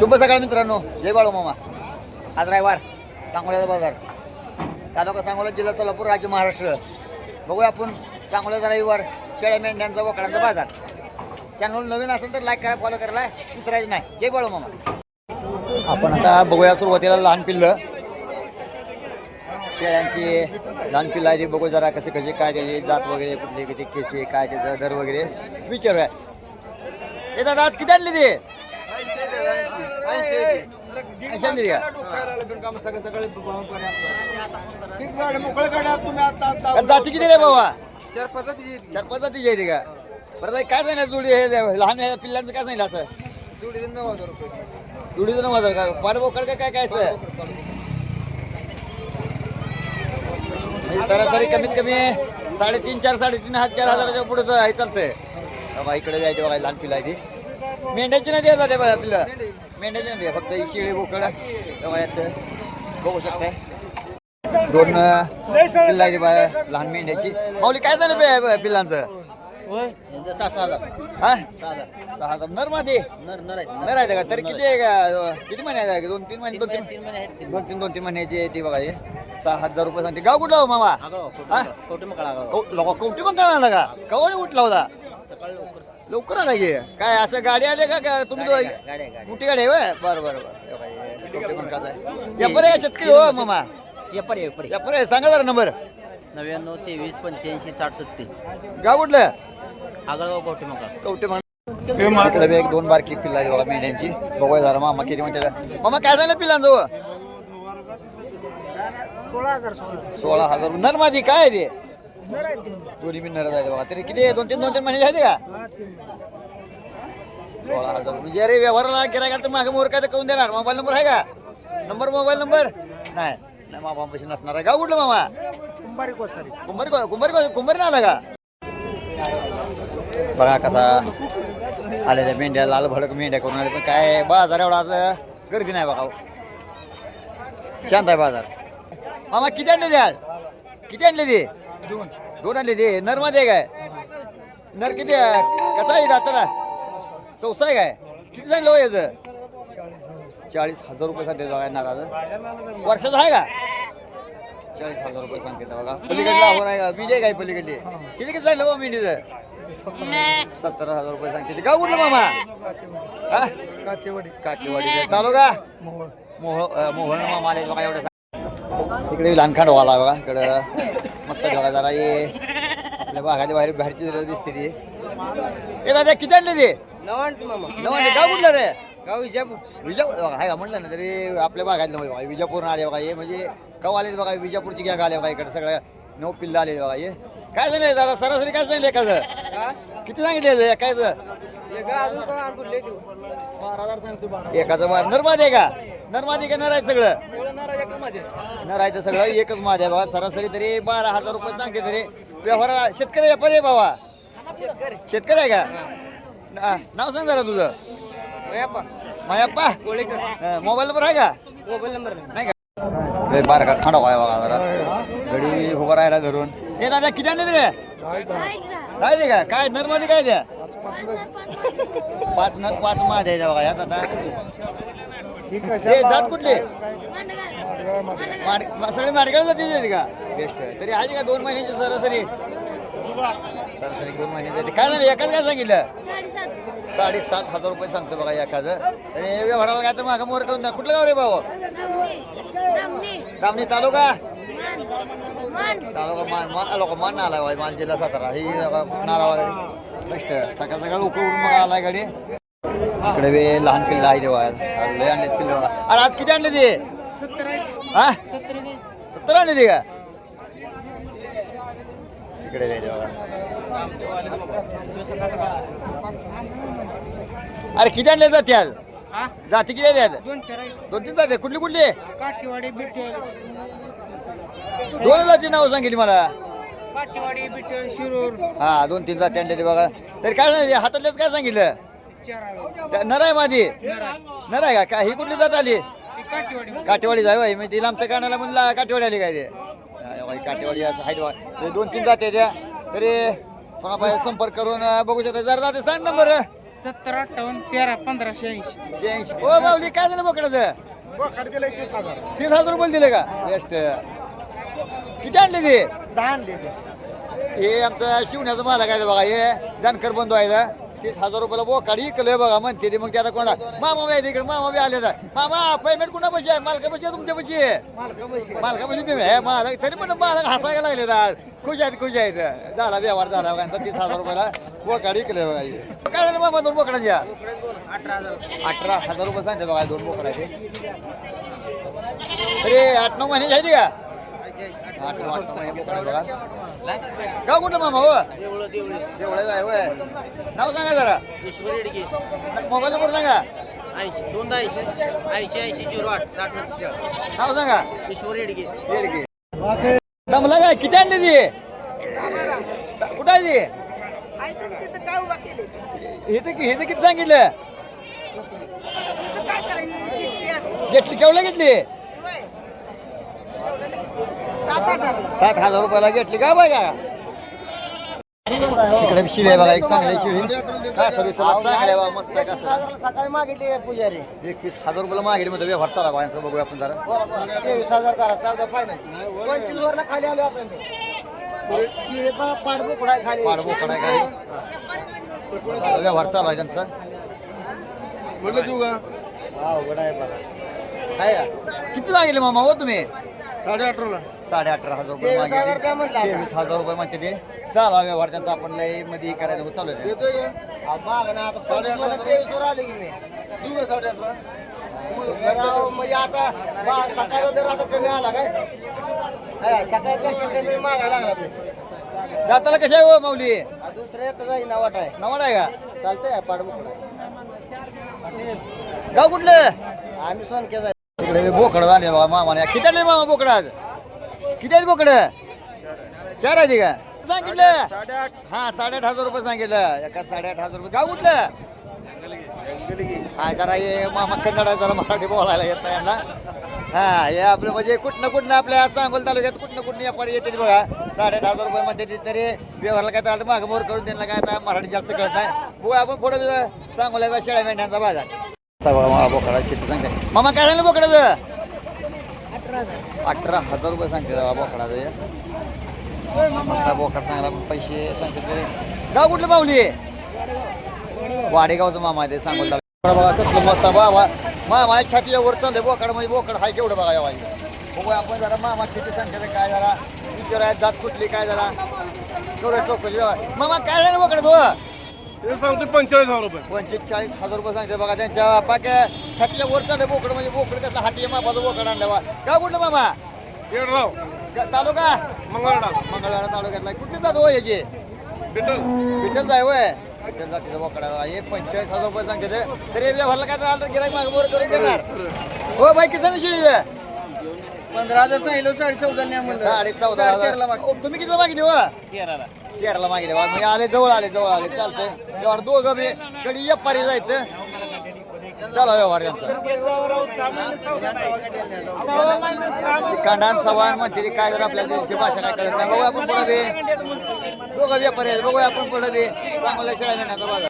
शुभ सकाळ मित्रांनो. जय बाळू मामा. आज रविवार सांगोल्याचा बाजार. तालुका सांगोला जिल्हा सोलापूर राज्य महाराष्ट्र. बघूया आपण सांगोल्याचा रविवार शेळ्या मेंढ्यांचा वकडांचा बाजार. चॅनल नवीन असेल तर लाईक करा फॉलो करायला विसरायचं नाही. जय बाळू मामा. आपण आता बघूया सुरुवातीला लहान पिल्लं. शेळ्यांची लहान पिल्लं आहे ते बघू जरा कसे कसे काय त्याचे जात वगैरे कुठले किती केसे काय त्याचा दर वगैरे. विचारूया. हे दादा आज किती आणले ते? जाती किती रे बाबा चार पाच जाती येते का परत काय सांगितलं जोडी? हे लहान पिल्लांचं काय सांगितलं असं? जोडीचं नऊ हजार रुपये. का नऊ हजार का काय काय असं? म्हणजे सरासरी कमीत कमी साडेतीन चार साडेतीन हजार चार हजाराच्या पुढे हे चालतंय. बाबा इकडे जायचं बघा लहान पिल्ला आहे ती. मेंढ्याची नाही द्यायला ते बघा पिल्लं. मेंढ्याची नाही फक्त ही शिळे बोकड यात बघू शकताय. दोन पिल्ला आहे बघा, लहान मेंढ्याची. माऊली काय झालं बे- पिल्लांचं? सहा सहा हजार. हा? सहा नरमध्ये नर आहेत आहे का? तरी किती आहे का? किती महिने आहे दोन तीन महिने दोन तीन दोन तीन दोन तीन महिन्याची आहे ती बघा हे. सहा हजार रुपये सांगते. गाव कुठला हो मामा? कवटे मग आगाव. कौ- लोक कवटी कळणार का? कवळ उठला होता? सकाळी लवकर आला की. काय असं गाडी आले का? का तुम्ही तो गाड्या गाड्या मोठी गाडी आहे होय? बरं बरं बरं. हे हे आहे. व्यापारी आहे. शेतकरी हो मामा. व्यापारी व्यापारी व्यापारी आहे सांगा जरा नंबर नव्याण्णव तेवीस पंच्याऐंशी साठ सत्तीस. गाव कुठलं? आगळगाव कवटे मग कवटे एक दोन बारकी पिल्ला बघा मेंढ्यांची. बघूया जरा मामा किती म्हणते मामा काय झालं पिल्लांचं हो? सोळा हजार सोळा सोळा हजार. नर माझी काय आहे ते? दोन्ही बिन नर आहेत बघा. तरी किती? दोन तीन दोन तीन महिने आहेत का? सोळा हजार. म्हणजे अरे व्यवहाराला गिरायला तर मागे मोर काय तर करून देणार. मोबाईल नंबर आहे का? Number mobile number? नाही. नाही मामा पैसे नसणार आहे. गाव कुठलं मामा? कुंभारी कोसारी. कुंभारी कुंभारी कुंभारी ना आला का? बघा कसा आले त्या मेंढ्या लाल भडक मेंढ्या करून आले. पण काय बाजार एवढा आज गर्दी नाही बघा. शांत आहे बाजार. मामा किती आणले ते आज? किती आणले ते? दोन. दोन आणले ते नर माझे काय? नर किती आहे? कसा आहे दाताला? चौसा आहे काय? किती सांगितलं हो याचं? चाळीस हजार रुपये सांगते बघा नाराज. वर्षाचा आहे का? चाळीस हजार रुपये सांगितलं बघा. पलीकडला आव्हान आहे का? आहे काय पलीकडली? किती किती सांगितलं हो मिंडीचं सत्तर हजार रुपये सांगते का कुठलं मामा? हा? कातेवाडी काकीवाडी. तालुका? मोहळ. मोहळ मोहळ मामा आले. बघा एवढं इकडे लहानखांड वाला बघा इकडं. मस्त बघा जरा हे आपल्या भागाच्या बाहेर बाहेरची जरा दिसते ती. ए दादा किती आणले ते? नवांटी मामा. नवाने गाव कुठलं रे? गाव विजापूर. विजापूर? बघा आहे का? म्हटलं ना तरी आपल्या भागातलं बघा. विजापूर आले बघा हे म्हणजे कव आले बघा विजापूरची गॅग आले बघा इकडे. सगळं नऊ पिल्लं आले बघा हे काय सांगितलं दादा? सरासरी काय सांगितलं एकाचं? किती सांगितलं एकाचं? एकाचं बार. नरमादी आहे का? नरमादी का नर आहे सगळं? नर आहे तर सगळं एकच आहे बाबा सरासरी तरी बारा हजार रुपये सांगते तरी. व्यवहाराला शेतकरी व्यापारी आहे बाबा शेतकरी. आहे का? ना- नाव सांग जरा तुझं. मायाप्पा. हं, मोबाईल नंबर आहे का? मोबाईल नंबर नाही. का? लय बारा का खांडा आहे बघा जरा. गडी उभा राहायला धरून हे दादा किती आणले रे नाही रे का? काय नरमादी काय द्या? पाच नर पाच माद आहे बघा यात आता. हे जात कुठले? माड सगळे माडगाव जाते आहेत का? बेस्ट तरी आहे का दोन महिन्याची सरासरी? सरासरी दोन महिन्याची आहे. काय झालं? एकाच काय सांगितलं? साडेसात हजार रुपये सांगतो बघा एखादं तरी व्यवहाराला काय तर मागं मोर करून द्या. कुठलं गाव रे भाऊ? दामणी तालुका? तालुका मान मान लोक मान आला बाई मान जिल्हा सातारा. ही नारावा गाडी बेस्ट सकाळ सकाळ उकळून मग आलाय गाडी. इकडे बी लहान पिल्लं आहे देवा आज लय आणले पिल्लं अरे आज किती आणले ते हा? सत्तर आणले ते का? इकडे बी आहे देवा अरे किती आणले जाते आज? जाती किती आहेत दोन तीन जाते कुठली कुठली? दोन जाती नाव सांगितली मला. काठीवाडी बिटल शिरूर. हा दोन तीन जाती आणले ते बघा. तरी काय सांगितलं हातातलेच काय सांगितलं? चार त्या- नर आहे माझी नर आहे का काय ही कुठली जात आली? काठीवाडी. काठेवाडी जाय बाई मी आमच्या कानाला म्हणला काठेवाडी आली काय ते? हा, बाई, काठेवाडी असं आहे बा. ते दोन तीन जाते त्या. तरी कोणापाय संपर्क करून अं, बघू शकता. जरा जाते सांग नंबर सत्तर अठ्ठावन्न तेरा पंधराशे ऐंशी शहाऐंशी. ओ माऊली काय झालं बोकडाचं? बोकड हजार. तीस हजार रुपये दिले का? बेस्ट. किती आणले ते? दहा आणले हे आमचं शिवण्याचं मालक आहे बघा हे जानकर बंधू आहे तीस हजार रुपयाला बोकाड इकलंय बघा म्हणते ते. मग ते आता कोणा मामा बी आहे तिकडे मामा बी आले तर मामा पेमेंट कुणा पैसे आहे? मालका पैसे आहे तुमच्या पैसे मालका पैसे पेमेंट आहे. मालक तरी पण मालक हसायला लागले तर खुश आहेत खुश आहेत. झाला व्यवहार झाला बघा तीस हजार रुपयाला बोकाड इकलंय बघा हे. काय झालं मामा दोन बोकडांच्या अठरा हजार रुपये सांगते बघा दोन बोकडाचे अरे आठ नऊ महिने झाली का? आठ बघा. गाव कुठं मामा हो? तेवढं आहे होय. नाव सांगा जरा. मोबाईल नंबर सांगा. ऐंशी दोनदा ऐंशी. ऐंशी ऐंशी झिरो आठ साठ सत्तेचाळीस. नाव सांगा. ईश्वर येडगे. येडगे. दमला काय? किती आणली ती? कुठं आहे ती? हिचं कि- हिचं किती सांगितलं? घेतली केवढं घेतली? सात हजार रुपयाला घेतली का बघा? इकडे शिळी आहे बघा एक चांगली शिळी. का सगळी सलाद चांगली बघा मस्त आहे का. सकाळी मागितली पुजारी. एकवीस हजार रुपयाला मागितली मध्ये व्यवहार चालला बघा यांचं बघूया आपण जरा. तेवीस हजार करा चौदा फायदा पंचवीस वर खाली आलो खाली. काय व्यवहार चालू आहे त्यांचा. म्हणलं तू का? अवघड आहे बघा. आहे का किती मागितले मामा हो तुम्ही? साडे अठराला साडे अठरा हजार रुपये तेवीस हजार काय मागितले म्हणला आता? तेवीस हजार रुपये म्हणते ते. चालू व्यवहार त्यांचा आपण लयमध्ये करायला चालू आहे माग ना आता तेवीस वर आलो की मी. तू का साडे अठरा म्हणजे आता बा- सकाळचा दर आता कमी आला काय? हा, सकाळपेक्षा कमी मागायला लागला ते. दाताला कशा आहे हो माऊली? हा, दुसरं येतं जाई ना वाट आहे नवड आहे का? चालतंय पाडबुकडा गाव कुठलं? आम्ही सोनके जाय इकडे बोकड झाले बाबा मामाने किती आले मामा बोकड आज? किती आहेत बोकड? चार आहे का? सांगितलं. साडेआठ हा साडेआठ हजार रुपये सांगितलं. एका साडेआठ हजार रुपये. गाव कुठलं? हा जरा हे मामा कन्नड जरा मराठी बोलायला येत नाही यांना. हा हे आपलं म्हणजे कुठनं कुठनं आपल्या सांगोल तालुक्यात कुठनं कुठनं व्यापारी येते बघा. साडेआठ हजार रुपये ते तरी व्यवहारला काय तर मागं मोर करून त्यांना काय आता मराठी जास्त कळत नाही. बघू आपण पुढे सांगोल्याचा शेळ्या मेंढ्यांचा बाजार. बोकडा किती सांगते मामा काय झालं बोकडाचं? अठरा हजार रुपये सांगते बाबा बोकडाचं हे. मस्त बोकड चांगला पैसे सांगते तरी. गाव कुठलं पावली वाडेगावचं मामा आहे ते सांगून बघा कसलं मस्त बाबा मामा छाती छातीच्या वर चाललंय बोकड म्हणजे बोकड हाय केवढं बघा या बघू आपण जरा मामा किती सांगते काय जरा. विचाराय जात कुठली काय जरा. करूया चौकशी मामा काय झालं बोकड तो? हे सांगतो पंचेचाळीस हजार रुपये. पंचवीस चाळीस हजार रुपये सांगते बघा त्यांच्या पाक्या छातीच्या वर चाललंय बोकड म्हणजे बोकड कसं हाती मापाचं बोकड आणलं बा. का कुठलं मामा? येडराव. ग- तालुका? मंगळडा मंगळवार तालुक्यातला कुठली जात हो याची? बिटल. विठ्ठल जाय वय विठ्ठल जातीचा बोकडा हे पंचेचाळीस हजार रुपये सांगते ते. तरी व्यवहारला काय तर आलं तर गिराईक मागं मोर करून देणार. हो बाई किती शिळी पंधरा हजार सांगितलं साडे चौदा साडे चौदा हजार. ओ, तुम्ही कितीला मागली हो? तेराला. मागली बा मी आले जवळ आले जवळ आले. चालतंय. व्यवहार दोघं बी कडी व्यापारी जायचं. चला व्यवहार यांचा. कांडान सवान म्हणते काय जर आपल्याला त्यांची भाषा काय कळत नाही. बघू आपण पुढे बी. दोघं व्यापारी बघूया आपण पुढे बी. चांगल्या शेळ्या मिळण्याचा बाजार.